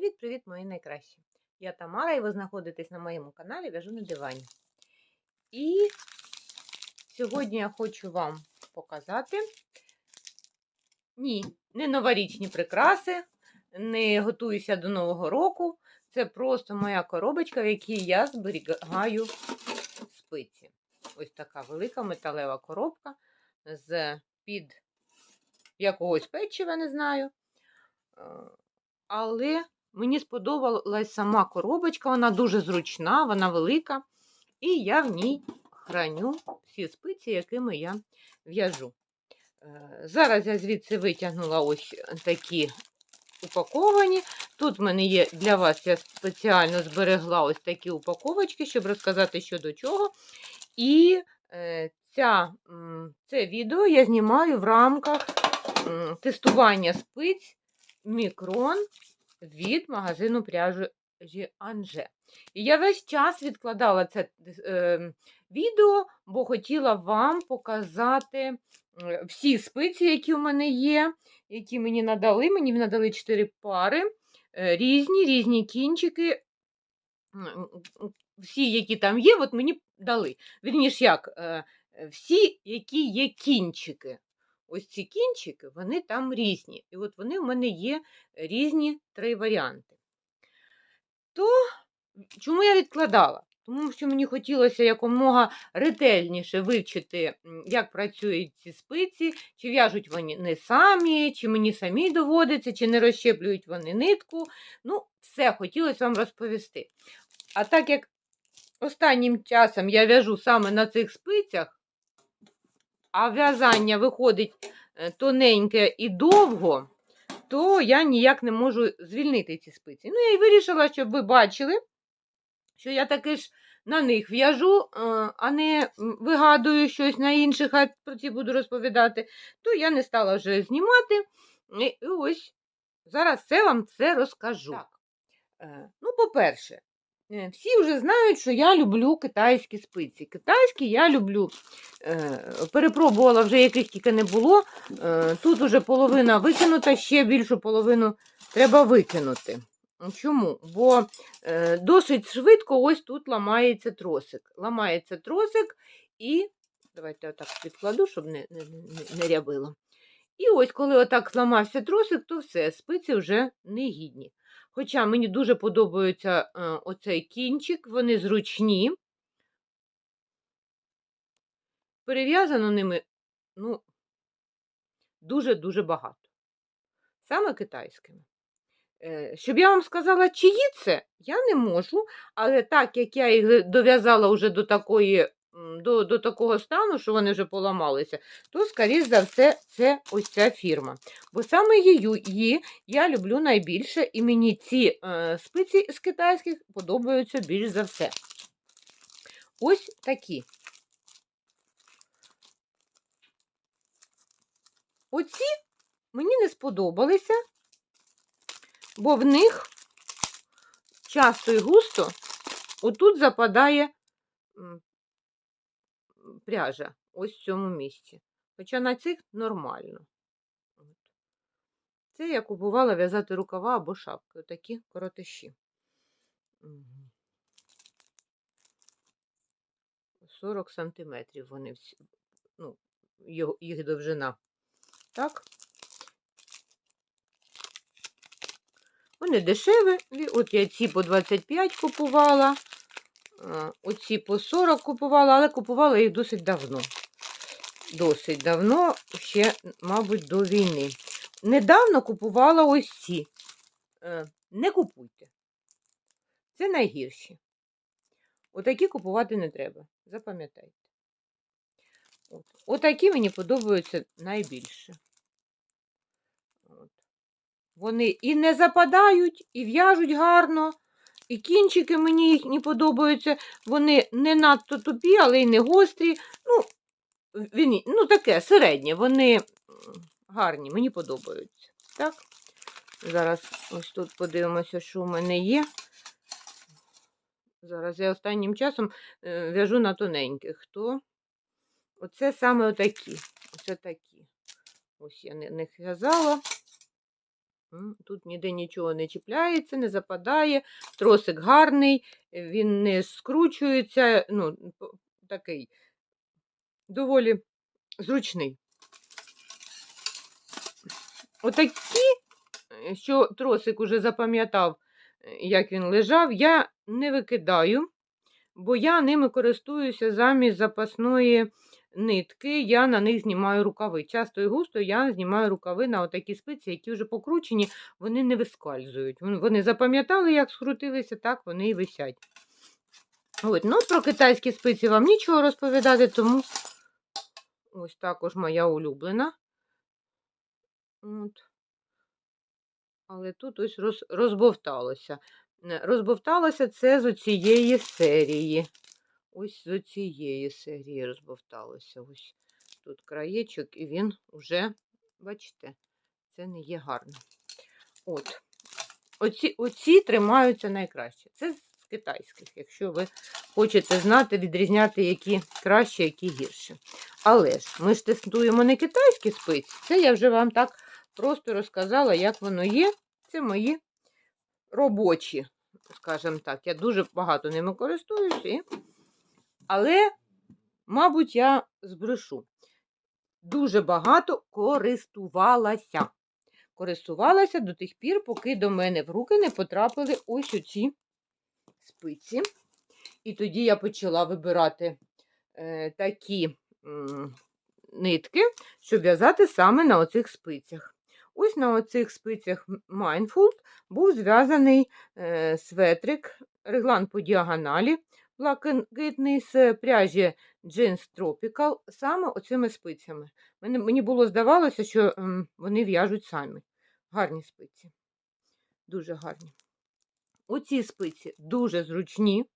Привіт-привіт, мої найкращі! Я Тамара, і ви знаходитесь на моєму каналі В'яжу на дивані. І сьогодні я хочу вам показати ні, не новорічні прикраси, не готуюся до Нового року. Це просто моя коробочка, в якій я зберігаю спиці. Ось така велика металева коробка з під якогось печива, не знаю. Е, Але мені сподобалась сама коробочка, вона дуже зручна, вона велика, і я в ній храню всі спиці, якими я в'яжу. Е, Зараз я звідси витягнула ось такі упаковані. Тут в мене є для вас, я спеціально зберегла ось такі упаковочки, щоб розказати, що до чого. І е, ця, це відео я знімаю в рамках тестування спиць мікрон від магазину пряжі Анже. І я весь час відкладала це е, відео, бо хотіла вам показати всі спиці, які у мене є, які мені надали. Мені надали 4 пари, е, різні, різні кінчики. Всі, які там є, от мені дали. Вірніш, як, е, всі, які є кінчики. Ось ці кінчики, вони там різні. І от вони в мене є різні три варіанти. То чому я відкладала? Тому що мені хотілося якомога ретельніше вивчити, як працюють ці спиці, чи в'яжуть вони не самі, чи мені самі доводиться, чи не розщеплюють вони нитку. Ну, все хотілося вам розповісти. А так як останнім часом я в'яжу саме на цих спицях, а в'язання виходить е, тоненьке і довго, то я ніяк не можу звільнити ці спиці. Ну, я й вирішила, щоб ви бачили, що я таки ж на них в'яжу, е, а не вигадую щось на інших, а про ці буду розповідати, то я не стала вже знімати. І ось зараз все вам це розкажу. Так. Е, ну, по-перше, всі вже знають, що я люблю китайські спиці. Китайські я люблю. Е, перепробувала вже яких тільки не було. Е, тут вже половина викинута, ще більшу половину треба викинути. Чому? Бо досить швидко ось тут ламається тросик. Ламається тросик і. Давайте отак підкладу, щоб не не, не, рябило. І ось, коли отак зламався тросик, то все, спиці вже не гідні. Хоча мені дуже подобається е, оцей кінчик, вони зручні. Перев'язано ними, ну, дуже-дуже багато. Саме китайськими. Е, щоб я вам сказала, чиї це, я не можу, але так як я їх дов'язала вже до такої до до такого стану, що вони вже поламалися, то, скоріш за все, це ось ця фірма. Бо саме її, я люблю найбільше, і мені ці е, спиці з китайських подобаються більш за все. Ось такі. Оці мені не сподобалися, бо в них часто і густо отут западає пряжа ось в цьому місці. Хоча на цих нормально. Це я купувала в'язати рукава або шапки. Отакі коротиші. 40 сантиметрів вони всі, ну, їх довжина. Так. Вони дешеві. От я ці по 25 купувала. Оці по 40 купувала, але купувала їх досить давно. Досить давно, ще, мабуть, до війни. Недавно купувала ось ці. Е, не купуйте. Це найгірші. Отакі купувати не треба. Запам'ятайте. От. Отакі мені подобаються найбільше. От. Вони і не западають, і в'яжуть гарно. І кінчики мені їхні подобаються. Вони не надто тупі, але й не гострі. Ну, він, ну таке середнє, вони гарні, мені подобаються. Так? Зараз ось тут подивимося, що в мене є. Зараз я останнім часом е, в'яжу на тоненьких. То оце саме отакі. Оце такі. Ось я не, не в'язала. Тут ніде нічого не чіпляється, не западає. Тросик гарний, він не скручується. Ну, такий доволі зручний. Отакі, е, що тросик уже запам'ятав, е, як він лежав, я не викидаю, бо я ними користуюся замість запасної нитки, я на них знімаю рукави. Часто і густо я знімаю рукави на отакі спиці, які вже покручені, вони не вискальзують. Вони запам'ятали, як скрутилися, так вони і висять. От, ну, про китайські спиці вам нічого розповідати, тому ось також моя улюблена. От. Але тут ось роз, розбовталося. Розбовталося це з оцієї серії. Ось з оцієї серії розбовталося. Ось тут краєчок, і він уже, бачите, це не є гарно. От. Оці, оці тримаються найкраще. Це з китайських, якщо ви хочете знати, відрізняти, які краще, які гірше. Але ж ми ж тестуємо не китайські спиці, це я вже вам так просто розказала, як воно є. Це мої робочі, скажімо так. Я дуже багато ними користуюся. і- Але, мабуть, я збрешу. Дуже багато користувалася. Користувалася до тих пір, поки до мене в руки не потрапили ось оці спиці. І тоді я почала вибирати е, такі м, нитки, щоб в'язати саме на оцих спицях. Ось на оцих спицях Mindful був зв'язаний е, светрик, реглан по діагоналі, блакитний з пряжі Jeans Tropical, саме оцими спицями. Мені, мені було здавалося, що м, вони в'яжуть самі. Гарні спиці. Дуже гарні. Оці спиці дуже зручні,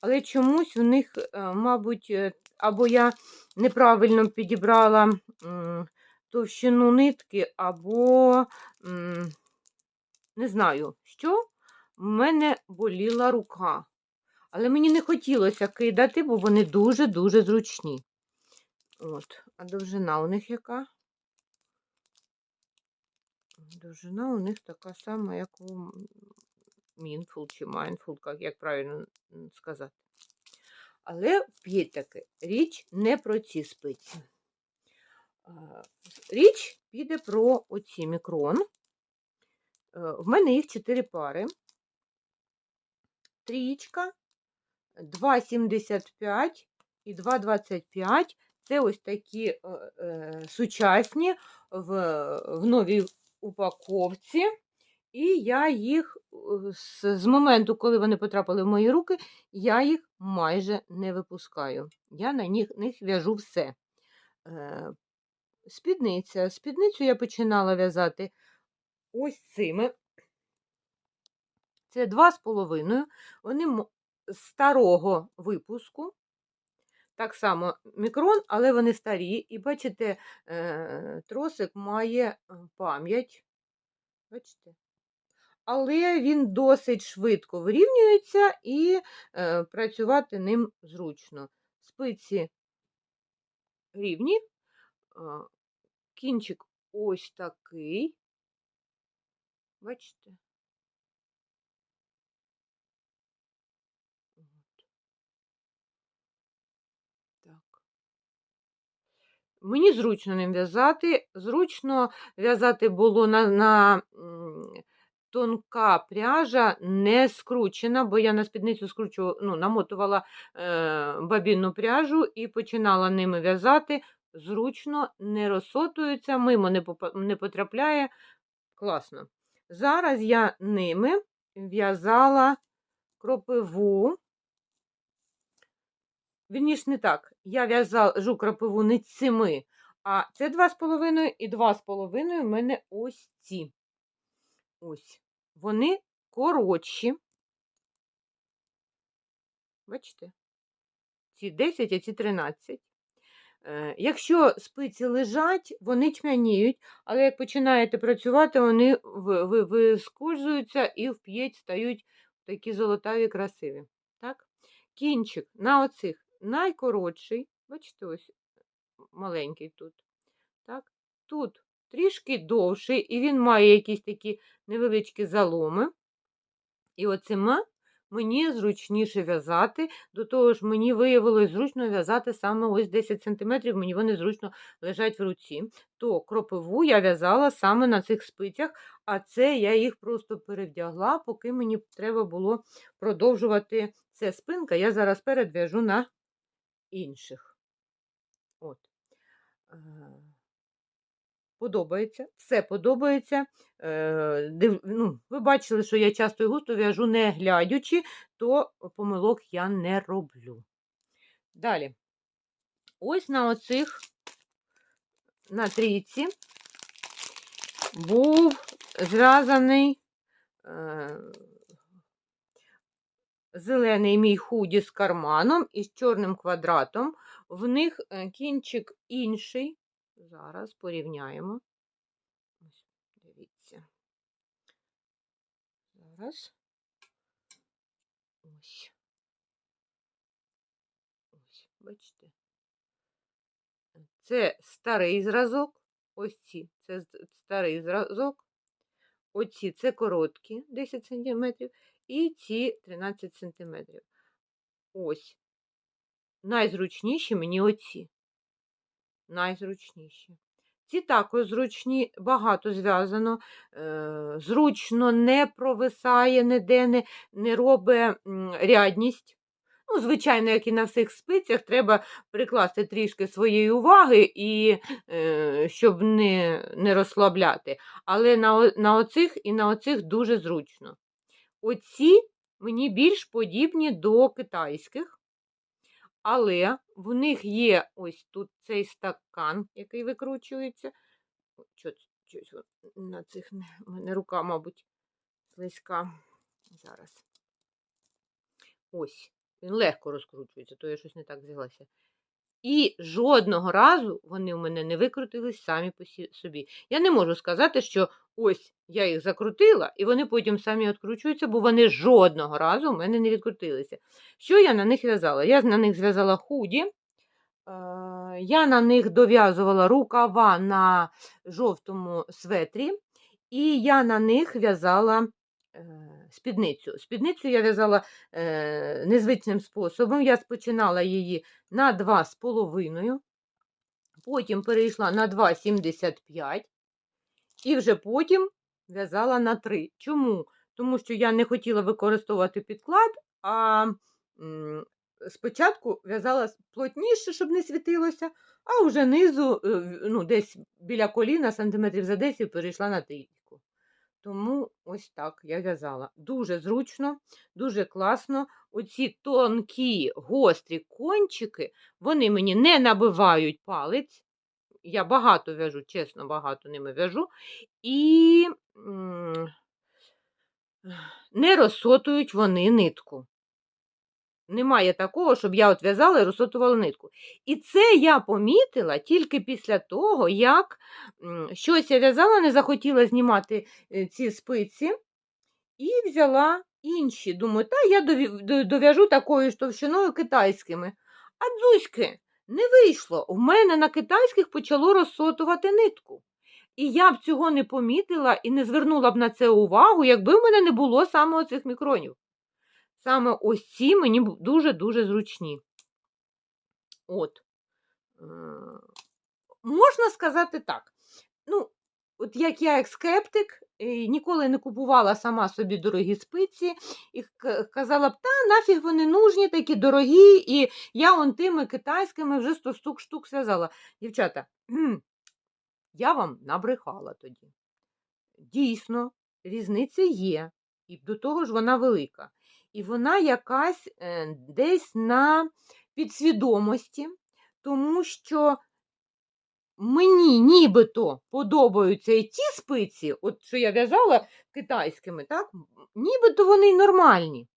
але чомусь в них, е, мабуть, е, або я неправильно підібрала м, товщину нитки, або м, не знаю, що, в мене боліла рука. Але мені не хотілося кидати, бо вони дуже-дуже зручні. От, а довжина у них яка? Довжина у них така сама, як у Мінфул чи Майнфул, як, правильно сказати. Але вп'ять таки річ не про ці спиці. Річ піде про оці мікрон. Е, В мене їх 4 пари. Трієчка, 2,75 і 2,25. Це ось такі е, е, сучасні в, в новій упаковці. І я їх е, з, з моменту, коли вони потрапили в мої руки, я їх майже не випускаю. Я на них, них в'яжу все. Е, спідниця. Спідницю я починала в'язати ось цими. Це два з половиною. Вони старого випуску. Так само мікрон, але вони старі. І бачите, е, тросик має е, пам'ять. Бачите? Але він досить швидко вирівнюється і е, працювати ним зручно. Спиці рівні, кінчик ось такий. Бачите? Мені зручно ним в'язати. Зручно в'язати було на, на тонка пряжа, не скручена, бо я на спідницю скручу, ну, намотувала е, бабінну пряжу і починала ними в'язати. Зручно не розсотується, мимо не, не потрапляє. Класно. Зараз я ними в'язала кропиву. Вірніш, не так. Я в'яжу крапиву не цими, а це 2,5 і 2,5 в мене ось ці. Ось. Вони коротші. Бачите? Ці 10, а ці 13. Е, Якщо спиці лежать, вони тьмяніють, але як починаєте працювати, вони ви- ви- вискользуються і вп'ять стають такі золотаві, красиві. Так? Кінчик на оцих найкоротший, бачите, ось маленький тут. Так? Тут трішки довший, і він має якісь такі невеличкі заломи. І оцима мені зручніше в'язати. До того ж, мені виявилось зручно в'язати саме ось 10 см, мені вони зручно лежать в руці. То кропиву я в'язала саме на цих спицях, а це я їх просто перевдягла, поки мені треба було продовжувати це спинка. Я зараз передв'яжу на інших. От. Е, Подобається, все подобається. Е, ну, ви бачили, що я часто і густо в'яжу не глядячи, то помилок я не роблю. Далі. Ось на оцих на трійці був зв'язаний е, зелений мій худі з карманом і з чорним квадратом. В них е, кінчик інший. Зараз порівняємо. Дивіться. Зараз. Ось. Ось, бачите. Це старий зразок. Ось ці. Це старий зразок. Оці це короткі 10 см. І ці 13 см. Ось. Найзручніші мені оці. Найзручніші. Ці також зручні, багато зв'язано, е, зручно не провисає, ніде не, не робить рядність. Ну, звичайно, як і на всіх спицях, треба прикласти трішки своєї уваги, і, е, щоб не, не розслабляти. Але на, на оцих і на оцих дуже зручно. Оці мені більш подібні до китайських. Але в них є ось тут цей стакан, який викручується. О, Щось, щось на цих в мене рука, мабуть, слизька. Зараз. Ось. Він легко розкручується, то я щось не так взялася. І жодного разу вони у мене не викрутились самі по собі. Я не можу сказати, що ось я їх закрутила, і вони потім самі відкручуються, бо вони жодного разу у мене не відкрутилися. Що я на них в'язала? Я на них зв'язала худі. е, Я на них дов'язувала рукава на жовтому светрі, і я на них в'язала е, спідницю. Спідницю я в'язала е, незвичним способом. Я спочинала її на 2,5, потім перейшла на 2,75 і вже потім в'язала на 3. Чому? Тому що я не хотіла використовувати підклад, а спочатку в'язала плотніше, щоб не світилося, а вже низу, е, ну, десь біля коліна, сантиметрів за 10 перейшла на трійку. Тому ось так я в'язала. Дуже зручно, дуже класно. Оці тонкі, гострі кончики, вони мені не набивають палець. Я багато в'яжу, чесно, багато ними в'яжу. І не розсотують вони нитку. Немає такого, щоб я от в'язала і розсотувала нитку. І це я помітила тільки після того, як щось я в'язала, не захотіла знімати е, ці спиці, і взяла інші. Думаю, та я дов'яжу такою ж товщиною китайськими. А дзузьки не вийшло. в мене на китайських почало розсотувати нитку. І я б цього не помітила і не звернула б на це увагу, якби в мене не було саме оцих мікронів. Саме ось ці мені дуже-дуже зручні. От. Е, Можна сказати так. Ну, от як я, як скептик, ніколи не купувала сама собі дорогі спиці і казала б, та нафіг вони нужні, такі дорогі, і я он тими китайськими вже 100 штук штук зв'язала. Дівчата, я вам набрехала тоді. Дійсно, різниця є, і до того ж вона велика. І вона якась е, десь на підсвідомості, тому що мені нібито подобаються і ті спиці, от що я в'язала китайськими, так? нібито вони нормальні.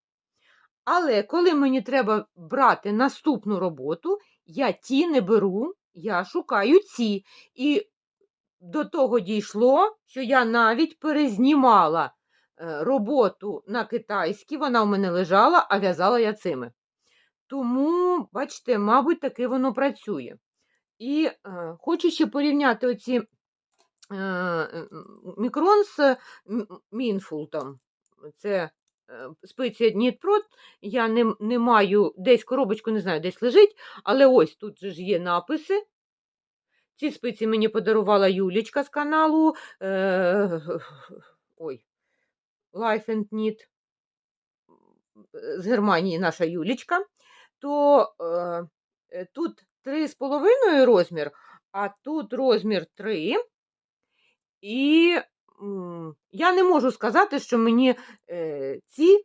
Але коли мені треба брати наступну роботу, я ті не беру, я шукаю ці. І до того дійшло, що я навіть перезнімала е, роботу на китайській, вона у мене лежала, а в'язала я цими. Тому, бачите, мабуть, таки воно працює. І е, хочу ще порівняти оці е, мікрон з мінфултом. Це е, спеція Днітпрод. Я не, не маю десь коробочку, не знаю, десь лежить, але ось тут ж є написи. Ці спиці мені подарувала Юлічка з каналу. Е, ой, Life and Knit з Германії наша Юлічка. То е, е, тут 3,5 розмір, а тут розмір 3. І я не можу сказати, що мені е, ці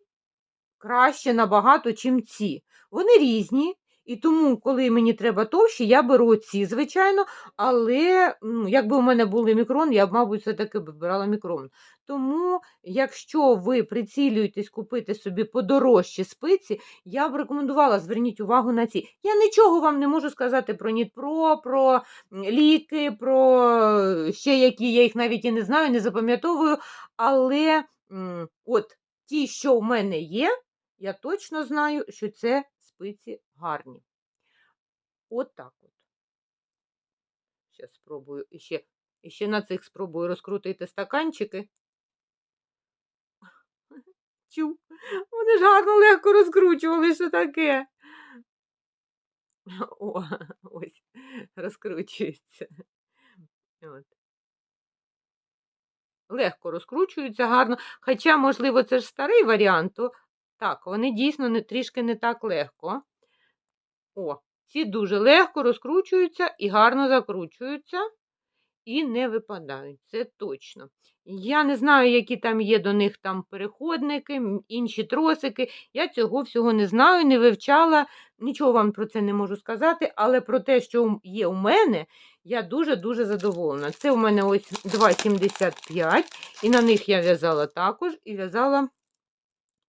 краще набагато, чим ці. Вони різні, і тому, коли мені треба товщі, я беру ці, звичайно, але ну, якби у мене були мікрон, я б, мабуть, все-таки брала мікрон. Тому, якщо ви прицілюєтесь купити собі подорожчі спиці, я б рекомендувала, зверніть увагу на ці. Я нічого вам не можу сказати про Нітпро, про ліки, про ще які, я їх навіть і не знаю, не запам'ятовую. Але от ті, що в мене є, я точно знаю, що це спиці гарні. От так от. Зараз спробую іще, іще на цих спробую розкрутити стаканчики. Чу, вони ж гарно легко розкручували, що таке. О, ось, розкручується. От. Легко розкручуються гарно. Хоча, можливо, це ж старий варіант, то так, вони дійсно не, трішки не так легко. О, ці дуже легко розкручуються і гарно закручуються, і не випадають. Це точно. Я не знаю, які там є до них там переходники, інші тросики. Я цього всього не знаю, не вивчала, нічого вам про це не можу сказати, але про те, що є у мене, я дуже-дуже задоволена. Це у мене ось 2,75, і на них я в'язала також, і в'язала.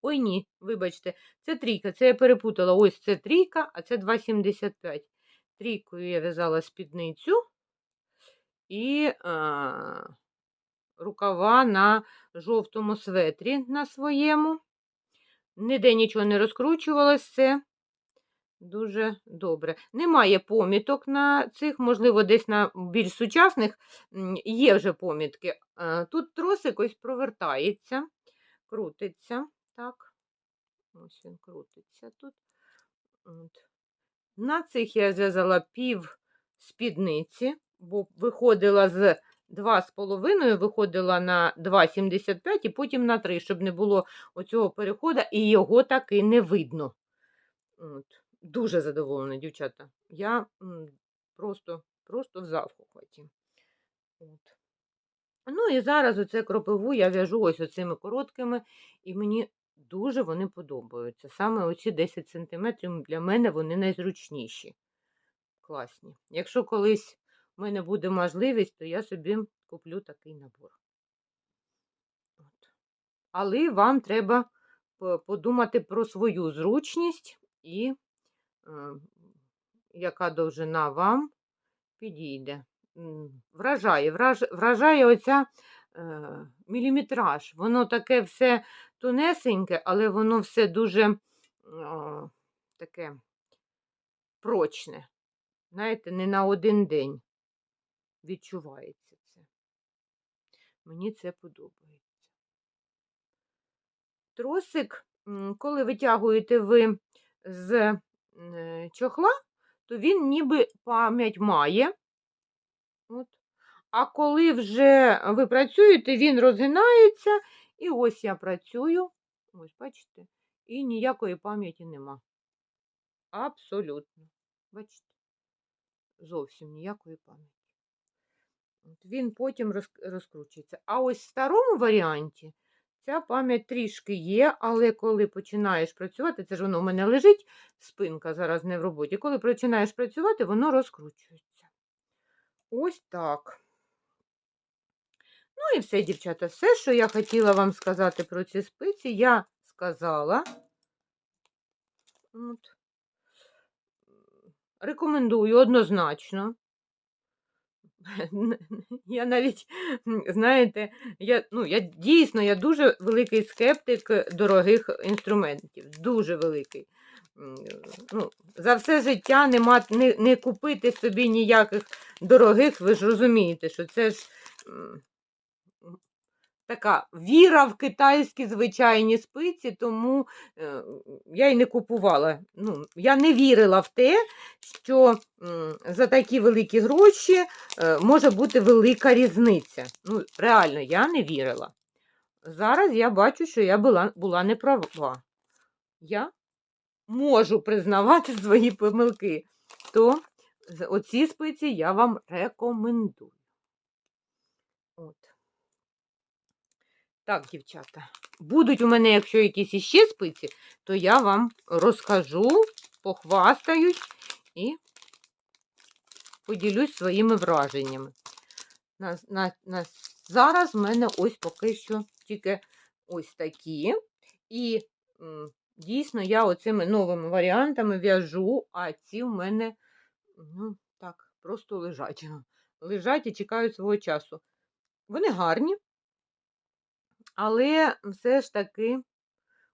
Ой, ні, вибачте, це трійка. Це я перепутала. Ось це трійка, а це 2,75. Трійкою я в'язала спідницю і а, рукава на жовтому светрі на своєму. Ніде нічого не розкручувалось, це дуже добре. Немає поміток на цих, можливо, десь на більш сучасних є вже помітки. Тут тросик ось провертається, крутиться. Так, ось він крутиться тут. От. На цих я зв'язала пів спідниці, бо виходила з 2,5, виходила на 2,75 і потім на 3, щоб не було оцього переходу, і його таки не видно. От. Дуже задоволена, дівчата. Я просто, просто в захваті. От. Ну і зараз оце кропиву я в'яжу ось оцими короткими, і мені дуже вони подобаються. Саме оці 10 см для мене вони найзручніші. Класні. Якщо колись мене буде можливість, то я собі куплю такий набор. От. Але вам треба подумати про свою зручність і е, яка довжина вам підійде. Вражає, враж, вражає оця е, міліметраж. Воно таке все тонесеньке, але воно все дуже е, таке прочне. Знаєте, не на один день відчувається це. Мені це подобається. Тросик, коли витягуєте ви з е, чохла, то він ніби пам'ять має. От. А коли вже ви працюєте, він розгинається, і ось я працюю, ось бачите, і ніякої пам'яті нема. Абсолютно. Бачите? Зовсім ніякої пам'яті. Він потім розкручується. А ось в старому варіанті ця пам'ять трішки є, але коли починаєш працювати, це ж воно у мене лежить, спинка зараз не в роботі. Коли починаєш працювати, воно розкручується. Ось так. Ну і все, дівчата, все, що я хотіла вам сказати про ці спиці, я сказала. От. Рекомендую однозначно. Я навіть, знаєте, я, ну, я дійсно я дуже великий скептик дорогих інструментів. Дуже великий. Ну, за все життя нема, не, не купити собі ніяких дорогих, ви ж розумієте, що це ж така віра в китайські звичайні спиці, тому е, я й не купувала. Ну, я не вірила в те, що за такі великі гроші е, може бути велика різниця. Ну, реально, я не вірила. Зараз я бачу, що я була, була не права. Я можу признавати свої помилки. То оці спиці я вам рекомендую. От. Так, дівчата. Будуть у мене, якщо якісь іще спиці, то я вам розкажу, похвастаюсь і поділюсь своїми враженнями. На, на, на, зараз в мене ось поки що тільки ось такі. І м, дійсно я оцими новими варіантами в'яжу, а ці в мене ну, так, просто лежать. Лежать і чекають свого часу. Вони гарні, але все ж таки,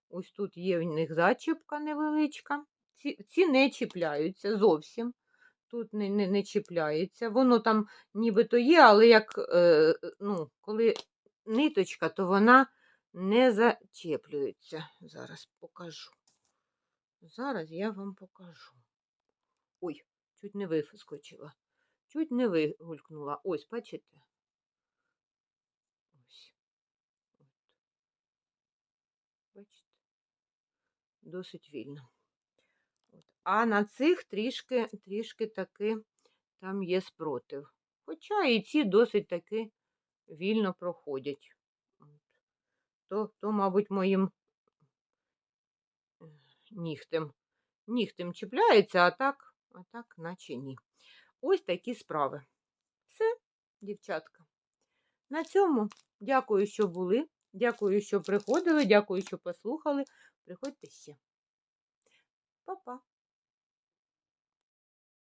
ось тут є в них зачіпка невеличка. Ці, ці не чіпляються зовсім. Тут не, не, не чіпляється. Воно там нібито є, але як, е, ну, коли ниточка, то вона не зачеплюється. Зараз покажу. Зараз я вам покажу. Ой, чуть не вискочила. Чуть не вигулькнула. Ось, бачите? Ось. От. Бачите? Досить вільно. От. А на цих трішки, трішки таки там є спротив. Хоча і ці досить таки вільно проходять. То, то, мабуть, моїм е, нігтем, нігтем чіпляється, а так, а так, наче ні. Ось такі справи. Все, дівчатка. На цьому дякую, що були. Дякую, що приходили, дякую, що послухали. Приходьте ще. Па-па.